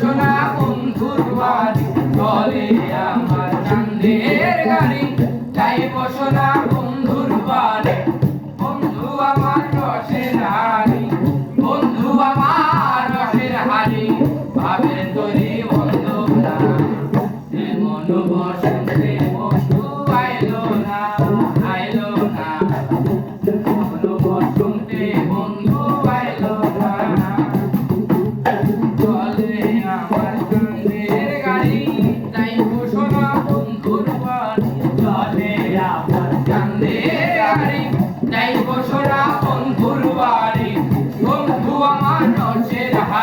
সোনা বন্ধুর বাড়ি চলে আমার চান্দের গাড়ি। যাইব সোনা বন্ধুর বাড়ি, বন্ধু আমার রসের হাড়ি, বন্ধু আমার রসের হাড়ি। ভাবের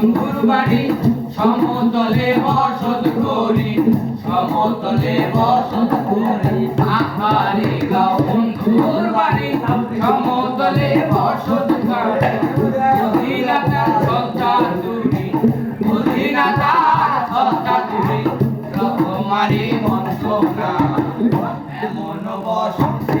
বন্ধুর বাড়ি সমতলে বসত করি, সমতলে বসত করি, আহারে গাও বন্ধুর বাড়ি, সমতলে বসত করি। বুঝিনা তার সত্তা তুমি বুঝিনা তার এমন বসতে